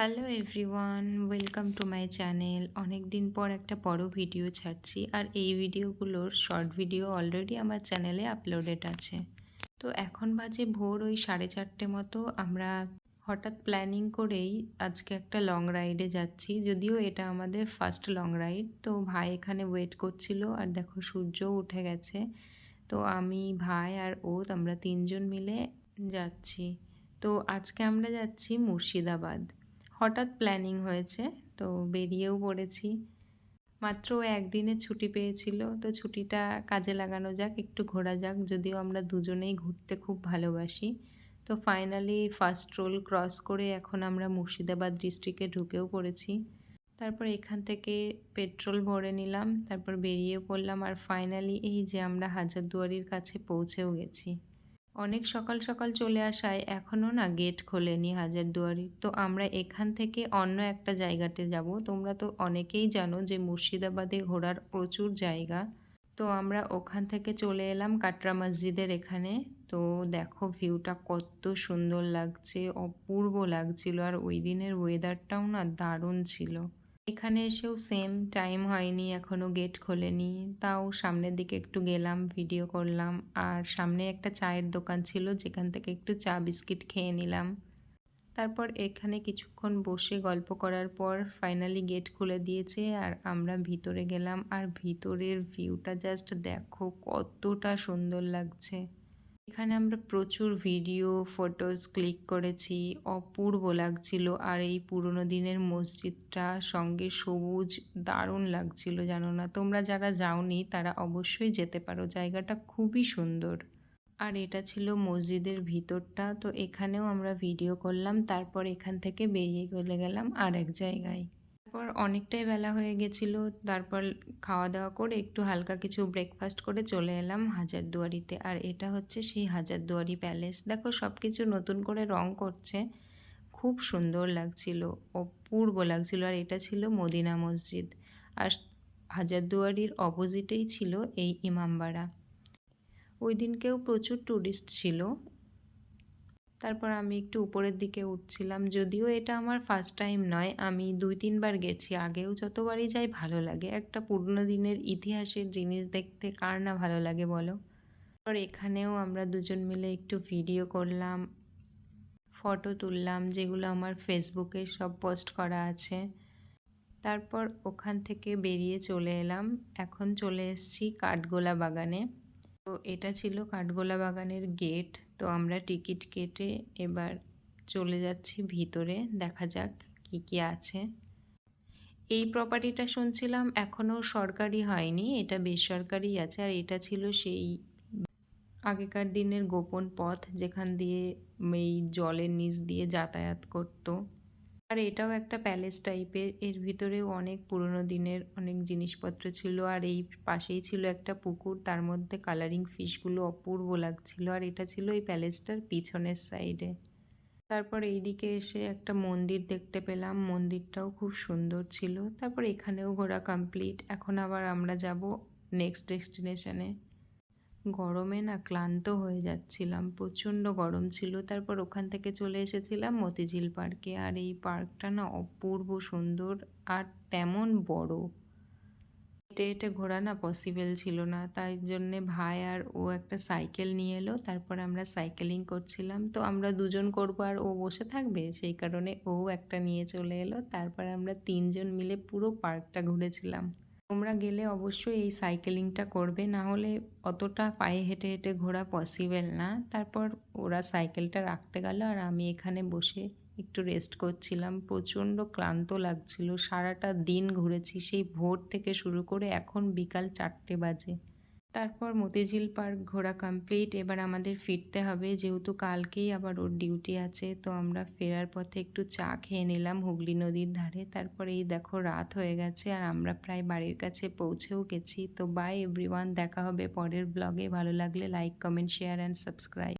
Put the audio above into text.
Hello everyone welcome to my channel অনেক দিন পর একটা বড় ভিডিও ছাড়ছি আর এই ভিডিওগুলোর শর্ট ভিডিও অলরেডি আমার চ্যানেলে আপলোডেড আছে। তো এখন বাজে ভোর ওই সাড়ে চারটে মতো। আমরা হঠাৎ প্ল্যানিং করেই আজকে একটা লং রাইডে যাচ্ছি। যদিও এটা আমাদের ফার্স্ট লং রাইড তো ভাই এখানে ওয়েট করছিল আর দেখো সূর্যও উঠে গেছে। তো আমি, ভাই আর ও আমরা তিনজন মিলে যাচ্ছি। তো আজকে আমরা যাচ্ছি মুর্শিদাবাদ। হঠাৎ প্ল্যানিং হয়েছে, তো বেরিয়েও পড়েছি। মাত্র একদিনের ছুটি পেয়েছিল, তো ছুটিটা কাজে লাগানো যাক, একটু ঘোরা যাক, যদিও আমরা দুজনেই ঘুরতে খুব ভালোবাসি। তো ফাইনালি ফার্স্ট রোল ক্রস করে এখন আমরা মুর্শিদাবাদ ডিস্ট্রিক্টে ঢুকেও পড়েছি। তারপর এখান থেকে পেট্রোল ভরে নিলাম, তারপর বেরিয়ে পড়লাম, আর ফাইনালি এই যে আমরা হাজারদুয়ারির কাছে পৌঁছেও গেছি। অনেক সকাল সকাল চলে আসায় এখনও না গেট খোলেনি হাজারদুয়ারির তো আমরা এখান থেকে অন্য একটা জায়গাতে যাব। তোমরা তো অনেকেই জানো যে মুর্শিদাবাদে ঘোরার প্রচুর জায়গা। তো আমরা ওখান থেকে চলে এলাম কাটরা মসজিদের এখানে। তো দেখো ভিউটা কত সুন্দর লাগছে, অপূর্ব লাগছিল। আর ওই দিনের ওয়েদারটাও না দারুণ ছিল। এখানে এসেও সেম টাইম হয়নি এখনও গেট খোলেনি। তাও সামনের দিকে একটু গেলাম ভিডিও করলাম। আর সামনে একটা চায়ের দোকান ছিল, যেখান থেকে একটু চা বিস্কিট খেয়ে নিলাম। তারপর এখানে কিছুক্ষণ বসে গল্প করার পর ফাইনালি গেট খুলে দিয়েছে আর আমরা ভিতরে গেলাম। আর ভিতরের ভিউটা জাস্ট দেখো কতটা সুন্দর লাগছে। এখানে আমরা প্রচুর ভিডিও ফটোজ ক্লিক করেছি। অপূর্ব লাগছিল। আর এই পুরনো দিনের মসজিদটা সঙ্গে সবুজ, দারুণ লাগছিল, জানো না? তোমরা যারা যাওনি, তারা অবশ্যই যেতে পারো। জায়গাটা খুবই সুন্দর। আর এটা ছিল মসজিদের ভিতরটা। তো এখানেও আমরা ভিডিও করলাম। তারপর এখান থেকে বেরিয়ে চলে গেলাম আর এক জায়গায়। তারপর অনেকটাই বেলা হয়ে গেছিল, তারপর খাওয়া দাওয়া করে একটু হালকা কিছু ব্রেকফাস্ট করে চলে এলাম হাজারদুয়ারিতে। আর এটা হচ্ছে সেই হাজারদুয়ারি প্যালেস দেখো সব কিছু নতুন করে রং করছে। খুব সুন্দর লাগছিল, অপূর্ব লাগছিল। আর এটা ছিল মদিনা মসজিদ। আর হাজারদুয়ারির অপোজিটেই ছিল এই ইমামবাড়া। ওই দিনকেও প্রচুর ট্যুরিস্ট ছিল। তারপর আমি একটু উপরের দিকে উঠছিলাম, যদিও এটা আমার ফার্স্ট টাইম নয়। আমি দুই, তিনবার গেছি, আগেও যতবারই যাই ভালো লাগে। একটা পুরনো দিনের ইতিহাসের জিনিস দেখতে কার না ভালো লাগে বলো? আর এখানেও আমরা দুজন মিলে একটু ভিডিও করলাম ফটো তুললাম, যেগুলো আমার ফেসবুকে সব পোস্ট করা আছে। তারপর ওখান থেকে বেরিয়ে চলে এলাম। এখন চলে এসেছি কাঠগোলা বাগানে। তো এটা ছিল কাঠগোলা বাগানের গেট তো আমরা টিকিট কেটে এবার চলে যাচ্ছি ভিতরে। দেখা যাক কি কি আছে। এই প্রপার্টিটা শুনছিলাম এখনও সরকারি হয়নি, এটা বেসরকারি আছে আর এটা ছিল সেই আগেকার দিনের গোপন পথ যেখান দিয়ে এই জলের নিচ দিয়ে যাতায়াত করতো। আর এটাও একটা প্যালেস টাইপের এর ভিতরেও অনেক পুরনো দিনের অনেক জিনিসপত্র ছিল আর এই পাশেই ছিল একটা পুকুর, তার মধ্যে কালারিং ফিশগুলো অপূর্ব লাগছিল আর এটা ছিল এই প্যালেসটার পিছনের সাইডে তারপর এইদিকে এসে একটা মন্দির দেখতে পেলাম, মন্দিরটাও খুব সুন্দর ছিল। তারপর এখানেও ঘোরা কমপ্লিট এখন আবার আমরা যাব নেক্সট ডেস্টিনেশনে গরমে না ক্লান্ত হয়ে যাচ্ছিলাম, প্রচণ্ড গরম ছিল। তারপর ওখান থেকে চলে এসেছিলাম মতিঝিল পার্কে। আর এই পার্কটা না অপূর্ব সুন্দর আর তেমন বড়। হেঁটে হেঁটে ঘোরা না পসিবল ছিল না। তাই জন্যে ভাই আর ও একটা সাইকেল নিয়ে এলো। তারপর আমরা সাইকেলিং করছিলাম। তো আমরা দুজন করব আর ও বসে থাকবে। সেই কারণে ও একটা নিয়ে চলে এলো। তারপর আমরা তিনজন মিলে পুরো পার্কটা ঘুরেছিলাম। তোমরা গেলে অবশ্যই এই সাইকেলিংটা করবে, না হলে অতটা পায়ে হেঁটে হেঁটে ঘোরা পসিবল না। তারপর ওরা সাইকেলটা রাখতে গেল আর আমি এখানে বসে একটু রেস্ট করছিলাম। প্রচণ্ড ক্লান্ত লাগছিল, সারাটা দিন ঘুরেছি, সেই ভোর থেকে শুরু করে এখন বিকাল চারটে বাজে। তারপর মতিঝিল পার্ক ঘোরা কমপ্লিট এবার আমাদের ফিরতে হবে, যেহেতু কালকেই আবার ওর ডিউটি আছে, তো আমরা ফেরার পথে একটু চা খেয়ে নিলাম হুগলি নদীর ধারে। তারপরে এই দেখো রাত হয়ে গেছে আর আমরা প্রায় বাড়ির কাছে পৌঁছেও গেছি। তো বাই এভরিওয়ান দেখা হবে পরের ব্লগে ভালো লাগলে like comment share and subscribe